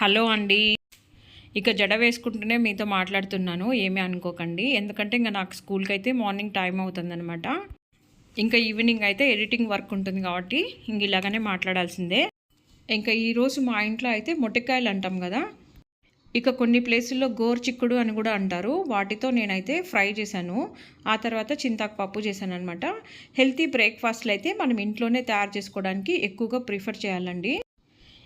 Hello అండి. ఇక జడ వేసుకుంటూనే మీతో మాట్లాడుతున్నాను ఏమీ అనుకోకండి. ఎందుకంటే ఇంకా నాకు స్కూల్కి అయితే మార్నింగ్ టైం అవుతుందనమాట ఇంకా ఈవినింగ్ అయితే ఎడిటింగ్ వర్క్ ఉంటుంది కాబట్టి ఇంక ఇలాగనే మాట్లాడాల్సిందే. ఇంకా ఈరోజు మా ఇంట్లో అయితే మొట్టికాయలు అంటాం కదా. ఇక కొన్ని ప్లేసుల్లో గోరు చిక్కుడు అని కూడా అంటారు. వాటితో నేనైతే ఫ్రై చేశాను. ఆ తర్వాత చింతాకు పప్పు చేశాను అనమాట హెల్తీ బ్రేక్ఫాస్ట్లు అయితే మనం ఇంట్లోనే తయారు చేసుకోవడానికి ఎక్కువగా ప్రిఫర్ చేయాలండి.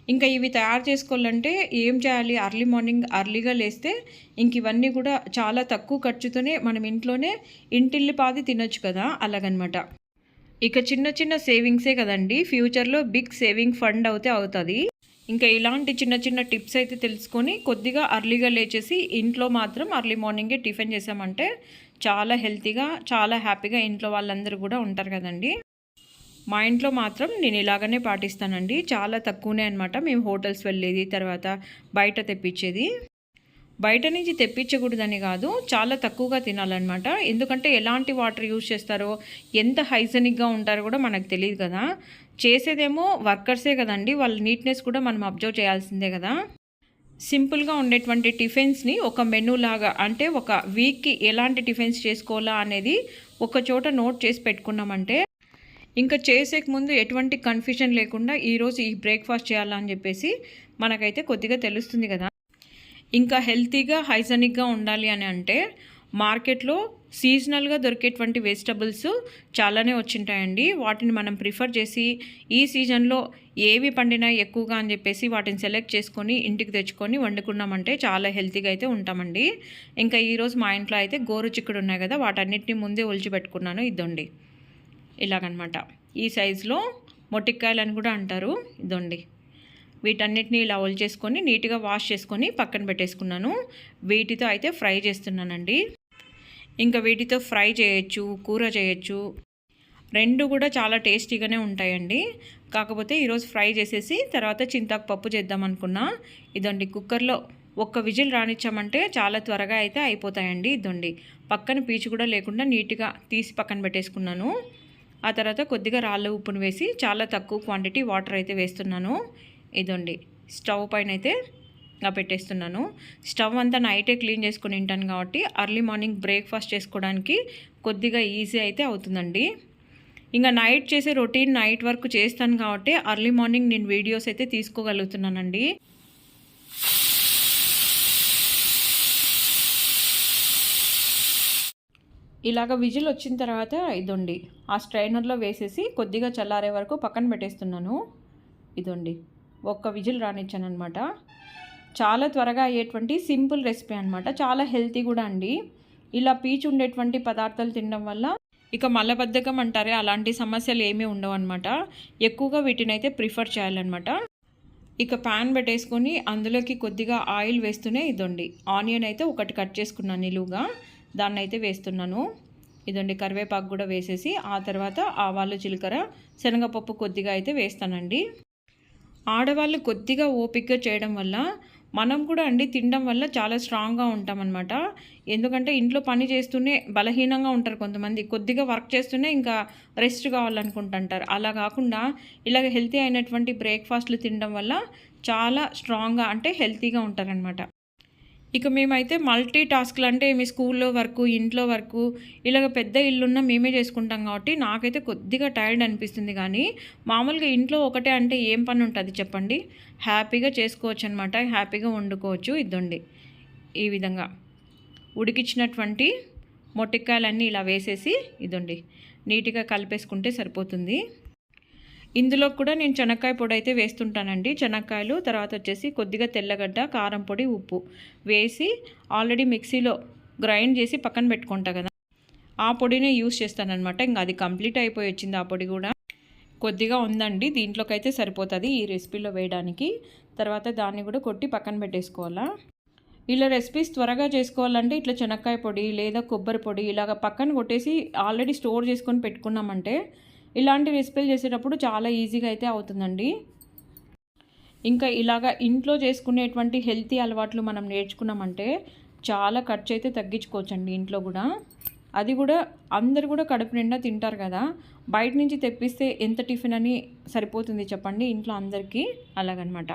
ఇంకా ఇవి తయారు చేసుకోవాలంటే ఏం చేయాలి? అర్లీ మార్నింగ్ అర్లీగా లేస్తే ఇంక ఇవన్నీ కూడా చాలా తక్కువ ఖర్చుతోనే మనం ఇంట్లోనే ఇంటిల్లిపాది తినొచ్చు కదా? అలాగనమాట. ఇక చిన్న చిన్న సేవింగ్సే కదండి. ఫ్యూచర్లో బిగ్ సేవింగ్ ఫండ్ అయితే అవుతుంది. ఇంకా ఇలాంటి చిన్న చిన్న టిప్స్ అయితే తెలుసుకొని కొద్దిగా అర్లీగా లేచేసి ఇంట్లో మాత్రం అర్లీ మార్నింగే టిఫిన్ చేసామంటే చాలా హెల్తీగా చాలా హ్యాపీగా ఇంట్లో వాళ్ళందరూ కూడా ఉంటారు కదండి. మా ఇంట్లో మాత్రం నేను ఇలాగనే పాటిస్తానండి. చాలా తక్కువనే అనమాట మేము హోటల్స్ వెళ్ళేది తర్వాత బయట తెప్పించేది. బయట నుంచి తెప్పించకూడదని కాదు చాలా తక్కువగా తినాలన్నమాట. ఎందుకంటే ఎలాంటి వాటర్ యూజ్ చేస్తారో ఎంత హైజెనిక్గా ఉంటారో కూడా మనకు తెలియదు కదా. చేసేదేమో వర్కర్సే కదండి. వాళ్ళ నీట్నెస్ కూడా మనం అబ్జర్వ్ చేయాల్సిందే కదా. సింపుల్గా ఉండేటువంటి టిఫిన్స్ని ఒక మెనూ లాగా అంటే ఒక వీక్కి ఎలాంటి టిఫిన్స్ చేసుకోవాలా అనేది ఒక చోట నోట్ చేసి పెట్టుకున్నామంటే ఇంకా చేసేక ముందు ఎటువంటి కన్ఫ్యూజన్ లేకుండా ఈరోజు ఈ బ్రేక్ఫాస్ట్ చేయాలని చెప్పేసి మనకైతే కొద్దిగా తెలుస్తుంది కదా. ఇంకా హెల్తీగా హైజనిక్గా ఉండాలి అని అంటే మార్కెట్లో సీజనల్గా దొరికేటువంటి వెజిటబుల్స్ చాలానే వచ్చింటాయండి. వాటిని మనం ప్రిఫర్ చేసి ఈ సీజన్లో ఏవి పండినా ఎక్కువగా అని చెప్పేసి వాటిని సెలెక్ట్ చేసుకొని ఇంటికి తెచ్చుకొని వండుకున్నామంటే చాలా హెల్తీగా అయితే ఉంటామండి. ఇంకా ఈరోజు మా ఇంట్లో అయితే గోరు చిక్కుడు ఉన్నాయి కదా వాటన్నిటిని ముందే ఒలిచి పెట్టుకున్నాను ఇదండి ఇలాగనమాట. ఈ సైజులో మొటిక్కాయలు అని కూడా అంటారు. ఇదండి. వీటన్నిటిని ఇలా ఒల్ చేసుకొని నీట్గా వాష్ చేసుకొని పక్కన పెట్టేసుకున్నాను. వీటితో అయితే ఫ్రై చేస్తున్నానండి. ఇంకా వీటితో ఫ్రై చేయొచ్చు కూర చేయొచ్చు. రెండు కూడా చాలా టేస్టీగానే ఉంటాయండి. కాకపోతే ఈరోజు ఫ్రై చేసేసి తర్వాత చింతాకు పప్పు చేద్దాం అనుకున్నా. ఇదండి కుక్కర్లో ఒక్క విజిల్ రానిచ్చామంటే చాలా త్వరగా అయితే అయిపోతాయండి ఇదండి. పక్కన పీచు కూడా లేకుండా నీట్గా తీసి పక్కన పెట్టేసుకున్నాను. ఆ తర్వాత కొద్దిగా రాళ్ళ ఉప్పును వేసి చాలా తక్కువ క్వాంటిటీ వాటర్ అయితే వేస్తున్నాను. ఇదండి. స్టవ్ పైన అయితే పెట్టేస్తున్నాను. స్టవ్ అంతా నైటే క్లీన్ చేసుకుని ఉంటాను కాబట్టి అర్లీ మార్నింగ్ బ్రేక్ఫాస్ట్ చేసుకోవడానికి కొద్దిగా ఈజీ అయితే అవుతుందండి. ఇంకా నైట్ చేసే రొటీన్ నైట్ వర్క్ చేస్తాను కాబట్టి అర్లీ మార్నింగ్ నేను వీడియోస్ అయితే తీసుకోగలుగుతున్నానండి. ఇలాగ విజిల్ వచ్చిన తర్వాత ఇదండి. ఆ స్ట్రైనర్లో వేసేసి కొద్దిగా చల్లారే వరకు పక్కన పెట్టేస్తున్నాను. ఇదండి. ఒక్క విజిల్ రానిచ్చాను అనమాట చాలా త్వరగా అయ్యేటువంటి సింపుల్ రెసిపీ అనమాట చాలా హెల్తీ కూడా అండి. ఇలా పీచు ఉండేటువంటి పదార్థాలు తినడం వల్ల ఇక మలబద్ధకం అంటారే అలాంటి సమస్యలు ఏమీ ఉండవు అనమాట ఎక్కువగా వీటిని అయితే ప్రిఫర్ చేయాలన్నమాట. ఇక ప్యాన్ పెట్టేసుకొని అందులోకి కొద్దిగా ఆయిల్ వేస్తూనే ఇదండి. ఆనియన్ అయితే ఒకటి కట్ చేసుకున్నాను నిలువుగా. దాన్ని అయితే వేస్తున్నాను. ఇదండి కరివేపాకు కూడా వేసేసి ఆ తర్వాత ఆవాలు జీలకర్ర శనగపప్పు కొద్దిగా అయితే వేస్తానండి. ఆడవాళ్ళు కొద్దిగా ఓపిక్గా చేయడం వల్ల మనం కూడా అండి తినడం వల్ల చాలా స్ట్రాంగ్గా ఉంటామన్నమాట. ఎందుకంటే ఇంట్లో పని చేస్తూనే బలహీనంగా ఉంటారు కొంతమంది. కొద్దిగా వర్క్ చేస్తూనే ఇంకా రెస్ట్ కావాలనుకుంటుంటారు. అలా కాకుండా ఇలాగ హెల్తీ అయినటువంటి బ్రేక్ఫాస్ట్లు తినడం వల్ల చాలా స్ట్రాంగ్గా అంటే హెల్తీగా ఉంటారనమాట ఇక మేమైతే మల్టీ టాస్క్లు అంటే మీ స్కూల్లో వర్క్ ఇంట్లో వర్క్ ఇలాగ పెద్ద ఇల్లున్నా మేమే చేసుకుంటాం కాబట్టి నాకైతే కొద్దిగా టైర్డ్ అనిపిస్తుంది కానీ మామూలుగా ఇంట్లో ఒకటే అంటే ఏం పని ఉంటుంది చెప్పండి? హ్యాపీగా చేసుకోవచ్చు అనమాట హ్యాపీగా వండుకోవచ్చు ఇద్దండి ఈ విధంగా ఉడికిచ్చినటువంటి మొట్టికాయలన్నీ ఇలా వేసేసి ఇదండి. నీట్గా కలిపేసుకుంటే సరిపోతుంది. ఇందులో కూడా నేను చెనక్కాయ పొడి అయితే వేస్తుంటానండి. చెనక్కాయలు తర్వాత వచ్చేసి కొద్దిగా తెల్లగడ్డ కారం పొడి ఉప్పు వేసి ఆల్రెడీ మిక్సీలో గ్రైండ్ చేసి పక్కన పెట్టుకుంటా కదా. ఆ పొడినే యూస్ చేస్తానమాట ఇంకా అది కంప్లీట్ అయిపోయి వచ్చింది ఆ పొడి కూడా. కొద్దిగా ఉందండి. దీంట్లోకి అయితే సరిపోతుంది ఈ రెసిపీలో వేయడానికి. తర్వాత దాన్ని కూడా కొట్టి పక్కన పెట్టేసుకోవాలా. ఇలా రెసిపీస్ త్వరగా చేసుకోవాలంటే ఇట్లా చెనక్కాయ పొడి లేదా కొబ్బరి పొడి ఇలాగ పక్కన కొట్టేసి ఆల్రెడీ స్టోర్ చేసుకొని పెట్టుకున్నామంటే ఇలాంటి రెసిపీలు చేసేటప్పుడు చాలా ఈజీగా అయితే అవుతుందండి. ఇంకా ఇలాగా ఇంట్లో చేసుకునేటువంటి హెల్తీ అలవాట్లు మనం నేర్చుకున్నామంటే చాలా ఖర్చు అయితే తగ్గించుకోవచ్చండి ఇంట్లో కూడా. అది కూడా అందరు కూడా కడుపు నిండా తింటారు కదా. బయట నుంచి తెప్పిస్తే ఎంత టిఫిన్ అని సరిపోతుంది చెప్పండి ఇంట్లో అందరికీ? అలాగనమాట.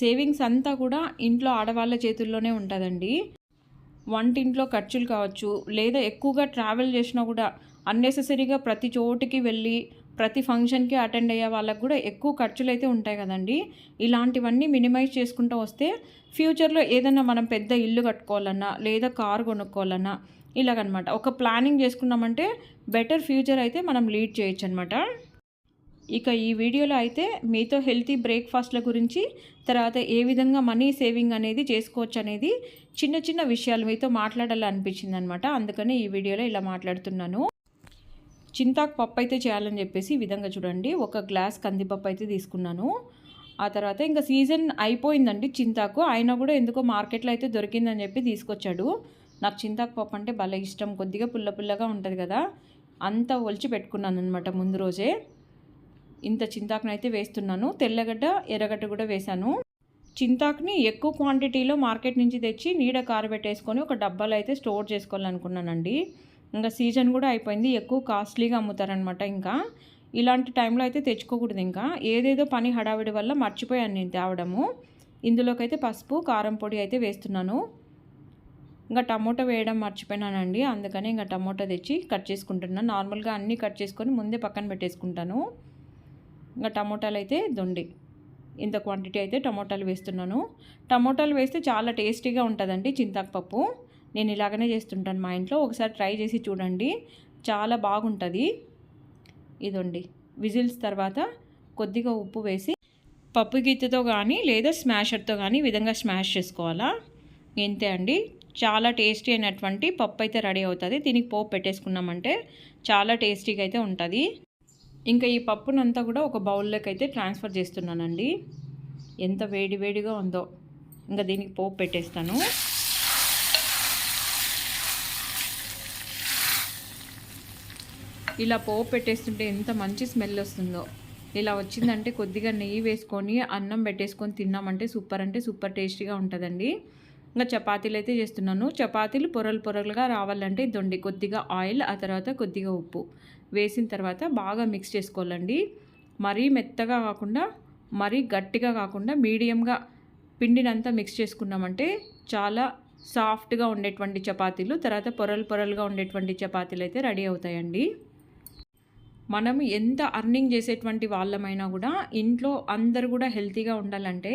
సేవింగ్స్ అంతా కూడా ఇంట్లో ఆడవాళ్ళ చేతుల్లోనే ఉంటుందండి. వంటింట్లో ఖర్చులు కావచ్చు లేదా ఎక్కువగా ట్రావెల్ చేసినా కూడా అన్నెసెసరీగా ప్రతి చోటికి వెళ్ళి ప్రతి ఫంక్షన్కి అటెండ్ అయ్యే వాళ్ళకు కూడా ఎక్కువ ఖర్చులు అయితే ఉంటాయి కదండి. ఇలాంటివన్నీ మినిమైజ్ చేసుకుంటూ వస్తే ఫ్యూచర్లో ఏదైనా మనం పెద్ద ఇల్లు కట్టుకోవాలన్నా లేదా కారు కొనుక్కోవాలన్నా ఇలాగనమాట. ఒక ప్లానింగ్ చేసుకున్నామంటే బెటర్ ఫ్యూచర్ అయితే మనం లీడ్ చేయొచ్చు అనమాట ఇక ఈ వీడియోలో అయితే మీతో హెల్తీ బ్రేక్ఫాస్ట్ల గురించి తర్వాత ఏ విధంగా మనీ సేవింగ్ అనేది చేసుకోవచ్చు అనేది చిన్న చిన్న విషయాలు మీతో మాట్లాడాలనిపించింది అనమాట అందుకని ఈ వీడియోలో ఇలా మాట్లాడుతున్నాను. చింతాకు పప్పు అయితే చేయాలని చెప్పేసి ఈ విధంగా చూడండి. ఒక గ్లాస్ కందిపప్పు అయితే తీసుకున్నాను. ఆ తర్వాత ఇంకా సీజన్ అయిపోయిందండి చింతాకు. అయినా కూడా ఎందుకో మార్కెట్లో అయితే దొరికిందని చెప్పి తీసుకొచ్చాడు. నాకు చింతాకు పప్పు అంటే భలే ఇష్టం. కొద్దిగా పుల్ల పుల్లగా ఉంటుంది కదా. అంతా ఒలిచి పెట్టుకున్నాను అనమాట ముందు రోజే. ఇంత చింతాకునైతే వేస్తున్నాను. తెల్లగడ్డ ఎర్రగడ్డ కూడా వేశాను. చింతాకుని ఎక్కువ క్వాంటిటీలో మార్కెట్ నుంచి తెచ్చి నీడ కారబెట్టేసుకొని ఒక డబ్బాలో అయితే స్టోర్ చేసుకోవాలనుకున్నానండి. ఇంకా సీజన్ కూడా అయిపోయింది. ఎక్కువ కాస్ట్లీగా అమ్ముతారనమాట ఇంకా. ఇలాంటి టైంలో అయితే తెచ్చుకోకూడదు ఇంకా. ఏదేదో పని హడావిడి వల్ల మర్చిపోయాను నేను తేవడము. ఇందులోకైతే పసుపు కారం పొడి అయితే వేస్తున్నాను. ఇంకా టమోటా వేయడం మర్చిపోయినానండి. అందుకని ఇంకా టమోటా తెచ్చి కట్ చేసుకుంటున్నాను నార్మల్గా అన్నీ కట్ చేసుకొని ముందే పక్కన పెట్టేసుకుంటాను. ఇంకా టమోటాలు అయితే దొండి. ఇంత క్వాంటిటీ అయితే టమోటాలు వేస్తున్నాను. టమోటాలు వేస్తే చాలా టేస్టీగా ఉంటుందండి చింతాకు పప్పు. నేను ఇలాగనే చేస్తుంటాను మా ఇంట్లో. ఒకసారి ట్రై చేసి చూడండి. చాలా బాగుంటుంది. ఇదండి. విజిల్స్ తర్వాత కొద్దిగా ఉప్పు వేసి పప్పు గిత్తతో కానీ లేదా స్మాషర్తో కానీ ఈ విధంగా స్మాష్ చేసుకోవాలా? ఇంతే అండి. చాలా టేస్టీ అయినటువంటి పప్పు అయితే రెడీ అవుతుంది. దీనికి పోపు పెట్టేసుకున్నామంటే చాలా టేస్టీగా అయితే ఉంటుంది. ఇంకా ఈ పప్పునంతా కూడా ఒక బౌల్లోకి అయితే ట్రాన్స్ఫర్ చేస్తున్నానండి. ఎంత వేడి వేడిగా ఉందో. ఇంకా దీనికి పోపు పెట్టేస్తాను. ఇలా పోపు పెట్టేస్తుంటే ఎంత మంచి స్మెల్ వస్తుందో. ఇలా వచ్చిందంటే కొద్దిగా నెయ్యి వేసుకొని అన్నం పెట్టేసుకొని తిన్నామంటే సూపర్ అంటే సూపర్ టేస్టీగా ఉంటుందండి. ఇంకా చపాతీలు అయితే చేస్తున్నాను. చపాతీలు పొరలు పొరలుగా రావాలంటే దొండి కొద్దిగా ఆయిల్ ఆ తర్వాత కొద్దిగా ఉప్పు. వేసిన తర్వాత బాగా మిక్స్ చేసుకోవాలండి. మరీ మెత్తగా కాకుండా మరీ గట్టిగా కాకుండా మీడియంగా పిండినంతా మిక్స్ చేసుకున్నామంటే చాలా సాఫ్ట్గా ఉండేటువంటి చపాతీలు తర్వాత పొరలు పొరలుగా ఉండేటువంటి చపాతీలు అయితే రెడీ అవుతాయండి. మనం ఎంత అర్నింగ్ చేసేటువంటి వాళ్ళమైనా కూడా ఇంట్లో అందరు కూడా హెల్తీగా ఉండాలంటే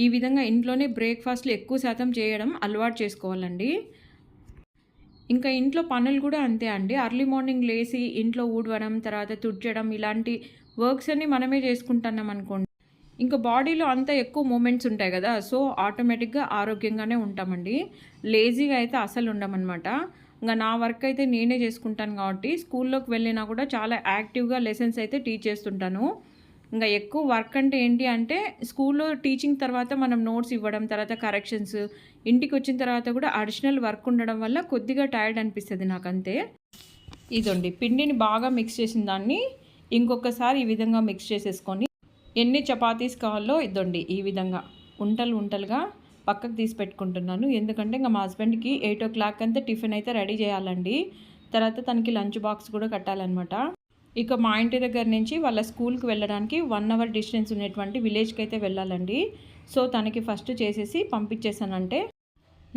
ఈ విధంగా ఇంట్లోనే బ్రేక్ఫాస్ట్లు ఎక్కువ శాతం చేయడం అలవాటు చేసుకోవాలండి. ఇంకా ఇంట్లో పనులు కూడా అంతే అండి. అర్లీ మార్నింగ్ లేచి ఇంట్లో ఊడవడం తర్వాత తుడ్చడం ఇలాంటి వర్క్స్ అన్ని మనమే చేసుకుంటున్నాం అనుకోండి. ఇంకా బాడీలో అంత ఎక్కువ మూమెంట్స్ ఉంటాయి కదా సో ఆటోమేటిక్గా ఆరోగ్యంగానే ఉంటామండి. లేజీగా అయితే అసలు ఉండమన్నమాట. ఇంకా నా వర్క్ అయితే నేనే చేసుకుంటాను కాబట్టి స్కూల్లోకి వెళ్ళినా కూడా చాలా యాక్టివ్గా లెసన్స్ అయితే టీచ్ చేస్తుంటాను. ఇంకా ఎక్కువ వర్క్ అంటే ఏంటి అంటే స్కూల్లో టీచింగ్ తర్వాత మనం నోట్స్ ఇవ్వడం తర్వాత కరెక్షన్స్ ఇంటికి వచ్చిన తర్వాత కూడా అడిషనల్ వర్క్ ఉండడం వల్ల కొద్దిగా టైర్డ్ అనిపిస్తుంది నాకు అంతే ఇదండి పిండిని బాగా మిక్స్ చేసిన దాన్ని ఇంకొకసారి ఈ విధంగా మిక్స్ చేసేసుకొని ఎన్ని చపాతీస్ కావాలో ఇదండి ఈ విధంగా. ఉంటలు ఉంటలుగా పక్కకు తీసి పెట్టుకుంటున్నాను. ఎందుకంటే ఇంకా మా హస్బెండ్కి ఎయిట్ ఓ క్లాక్ అంతా టిఫిన్ అయితే రెడీ చేయాలండి. తర్వాత తనకి లంచ్ బాక్స్ కూడా కట్టాలన్నమాట. ఇక మా ఇంటి దగ్గర నుంచి వాళ్ళ స్కూల్కి వెళ్ళడానికి వన్ అవర్ డిస్టెన్స్ ఉన్నటువంటి విలేజ్కి అయితే వెళ్ళాలండి. సో తనకి ఫస్ట్ చేసేసి పంపించేసానంటే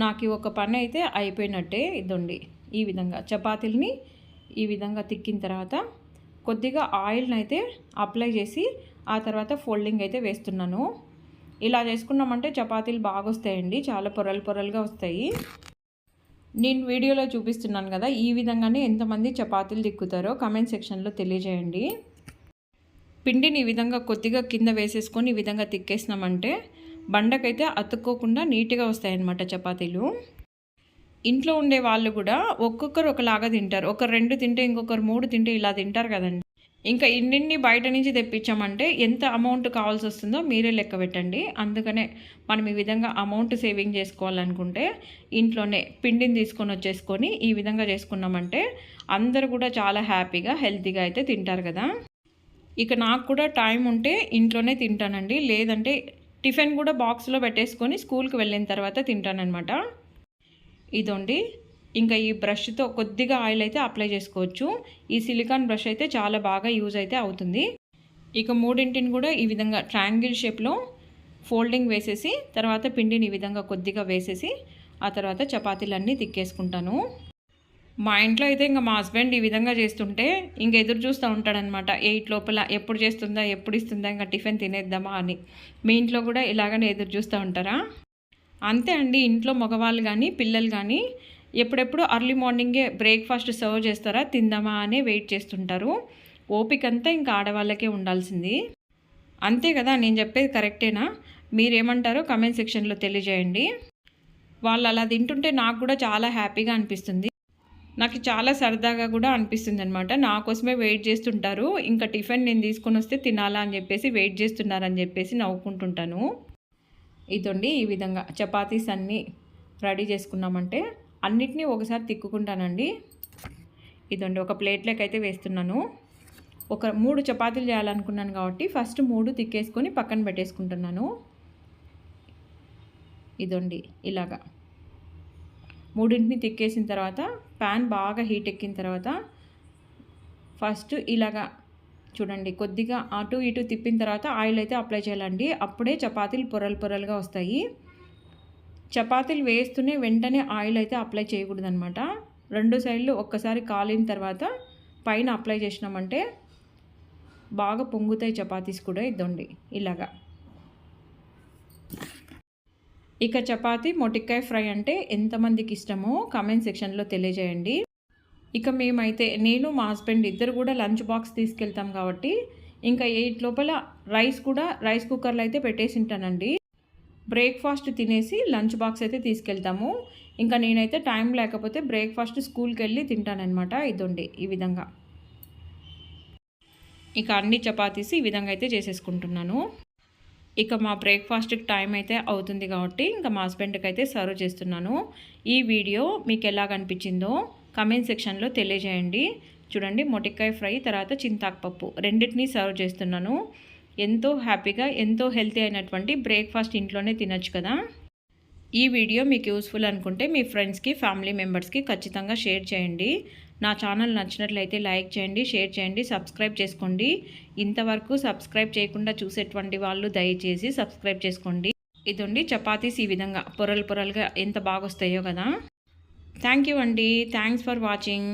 నాకు ఒక పని అయితే అయిపోయినట్టే ఇదండి. ఈ విధంగా చపాతీలని ఈ విధంగా తిక్కిన తర్వాత కొద్దిగా ఆయిల్ని అయితే అప్లై చేసి ఆ తర్వాత ఫోల్డింగ్ అయితే వేస్తున్నాను. ఇలా చేసుకున్నామంటే చపాతీలు బాగా వస్తాయండి చాలా పొరలు పొరలుగా వస్తాయి. నేను వీడియోలో చూపిస్తున్నాను కదా ఈ విధంగానే ఎంతమంది చపాతీలు దిక్కుతారో కమెంట్ సెక్షన్లో తెలియజేయండి. పిండిని ఈ విధంగా కొద్దిగా కింద వేసేసుకొని ఈ విధంగా తిక్కేసినామంటే బండకైతే అతుక్కోకుండా నీట్గా వస్తాయన్నమాట చపాతీలు. ఇంట్లో ఉండే వాళ్ళు కూడా ఒక్కొక్కరు ఒకలాగా తింటారు. ఒకరు రెండు తింటే ఇంకొకరు మూడు తింటే ఇలా తింటారు కదండి. ఇంకా ఇన్నిన్ని బయట నుంచి తెప్పించామంటే ఎంత అమౌంట్ కావాల్సి వస్తుందో మీరే లెక్క పెట్టండి. అందుకనే మనం ఈ విధంగా అమౌంట్ సేవింగ్ చేసుకోవాలనుకుంటే ఇంట్లోనే పిండిని తీసుకొని వచ్చేసుకొని ఈ విధంగా చేసుకున్నామంటే అందరు కూడా చాలా హ్యాపీగా హెల్తీగా అయితే తింటారు కదా. ఇక నాకు కూడా టైం ఉంటే ఇంట్లోనే తింటానండి. లేదంటే టిఫిన్ కూడా బాక్స్లో పెట్టేసుకొని స్కూల్కి వెళ్ళిన తర్వాత తింటానమాట ఇదండి. ఇంకా ఈ బ్రష్తో కొద్దిగా ఆయిల్ అయితే అప్లై చేసుకోవచ్చు. ఈ సిలికాన్ బ్రష్ అయితే చాలా బాగా యూజ్ అయితే అవుతుంది. ఇక మూడింటిని కూడా ఈ విధంగా ట్రయాంగిల్ షేప్లో ఫోల్డింగ్ వేసేసి తర్వాత పిండిని ఈ విధంగా కొద్దిగా వేసేసి ఆ తర్వాత చపాతీలన్నీ తిక్కేసుకుంటాను. మా ఇంట్లో అయితే ఇంకా మా హస్బెండ్ ఈ విధంగా చేస్తుంటే ఇంక ఎదురు చూస్తూ ఉంటాడనమాట. ఎయిట్ లోపల ఎప్పుడు చేస్తుందా ఎప్పుడు ఇస్తుందా ఇంకా టిఫిన్ తినేద్దామా అని. మీ ఇంట్లో కూడా ఇలాగనే ఎదురు చూస్తూ ఉంటారా? అంతే అండి. ఇంట్లో మగవాళ్ళు కానీ పిల్లలు కానీ ఎప్పుడెప్పుడు అర్లీ మార్నింగే బ్రేక్ఫాస్ట్ సర్వ్ చేస్తారా? తిందామా అని వెయిట్ చేస్తుంటారు. ఓపిక అంతా ఇంకా ఆడవాళ్ళకే ఉండాల్సింది. అంతే కదా నేను చెప్పేది కరెక్టేనా మీరేమంటారో కమెంట్ సెక్షన్లో తెలియజేయండి. వాళ్ళు అలా తింటుంటే నాకు కూడా చాలా హ్యాపీగా అనిపిస్తుంది. నాకు చాలా సరదాగా కూడా అనిపిస్తుంది అనమాట నా కోసమే వెయిట్ చేస్తుంటారు. ఇంకా టిఫిన్ నేను తీసుకొని వస్తే తినాలా అని చెప్పేసి వెయిట్ చేస్తున్నారని చెప్పేసి నవ్వుకుంటుంటాను. ఇదండి ఈ విధంగా. చపాతీస్ అన్నీ రెడీ చేసుకున్నామంటే అన్నిటినీ ఒకసారి తిక్కుకుంటానండి. ఇదండి ఒక ప్లేట్లోకి అయితే వేస్తున్నాను. ఒక మూడు చపాతీలు చేయాలనుకున్నాను కాబట్టి ఫస్ట్ మూడు తిక్కేసుకొని పక్కన పెట్టేసుకుంటున్నాను. ఇదండి ఇలాగా. మూడింటిని తిక్కేసిన తర్వాత ప్యాన్ బాగా హీట్ ఎక్కిన తర్వాత ఫస్ట్ ఇలాగా చూడండి కొద్దిగా అటు ఇటు తిప్పిన తర్వాత ఆయిల్ అయితే అప్లై చేయాలండి. అప్పుడే చపాతీలు పొరలు పొరలుగా వస్తాయి. చపాతీలు వేస్తూనే వెంటనే ఆయిల్ అయితే అప్లై చేయకూడదనమాట రెండు సైడ్లు ఒక్కసారి కాలిన తర్వాత పైన అప్లై చేసినామంటే బాగా పొంగుతాయి చపాతీస్ కూడా ఇద్దండి ఇలాగా. ఇక చపాతి మొటిక్కాయ ఫ్రై అంటే ఎంతమందికి ఇష్టమో కామెంట్ సెక్షన్లో తెలియజేయండి. ఇక మేమైతే నేను మా హస్బెండ్ ఇద్దరు కూడా లంచ్ బాక్స్ తీసుకెళ్తాం కాబట్టి ఇంకా ఎయిట్ లోపల రైస్ కూడా రైస్ కుక్కర్లో అయితే పెట్టేసి ఉంటానండి. బ్రేక్ఫాస్ట్ తినేసి లంచ్ బాక్స్ అయితే తీసుకెళ్తాము. ఇంకా నేనైతే టైం లేకపోతే బ్రేక్ఫాస్ట్ స్కూల్కి వెళ్ళి తింటానమాట ఇదండి ఈ విధంగా. ఇక అన్ని చపాతీస్ ఈ విధంగా అయితే చేసేసుకుంటున్నాను. ఇక మా బ్రేక్ఫాస్ట్కి టైం అయితే అవుతుంది కాబట్టి ఇంకా మా హస్బెండ్కి అయితే సర్వ్ చేస్తున్నాను. ఈ వీడియో మీకు ఎలాగ అనిపించిందో కమెంట్ సెక్షన్లో తెలియజేయండి. చూడండి మొటిక్కాయ ఫ్రై తర్వాత చింతాకు పప్పు రెండింటినీ సర్వ్ చేస్తున్నాను. ఎంతో హ్యాపీగా ఎంతో హెల్తీ అయినటువంటి బ్రేక్ఫాస్ట్ ఇంట్లోనే తినచ్చు కదా. ఈ వీడియో మీకు యూస్ఫుల్ అనుకుంటే మీ ఫ్రెండ్స్కి ఫ్యామిలీ మెంబర్స్కి ఖచ్చితంగా షేర్ చేయండి. నా ఛానల్ నచ్చినట్లయితే లైక్ చేయండి షేర్ చేయండి సబ్స్క్రైబ్ చేసుకోండి. ఇంతవరకు సబ్స్క్రైబ్ చేయకుండా చూసేటువంటి వాళ్ళు దయచేసి సబ్స్క్రైబ్ చేసుకోండి. ఇదండి చపాతీస్ ఈ విధంగా పొరలు పొరలుగా ఎంత బాగా వస్తాయో కదా. థ్యాంక్ యూ అండి. Thanks for watching.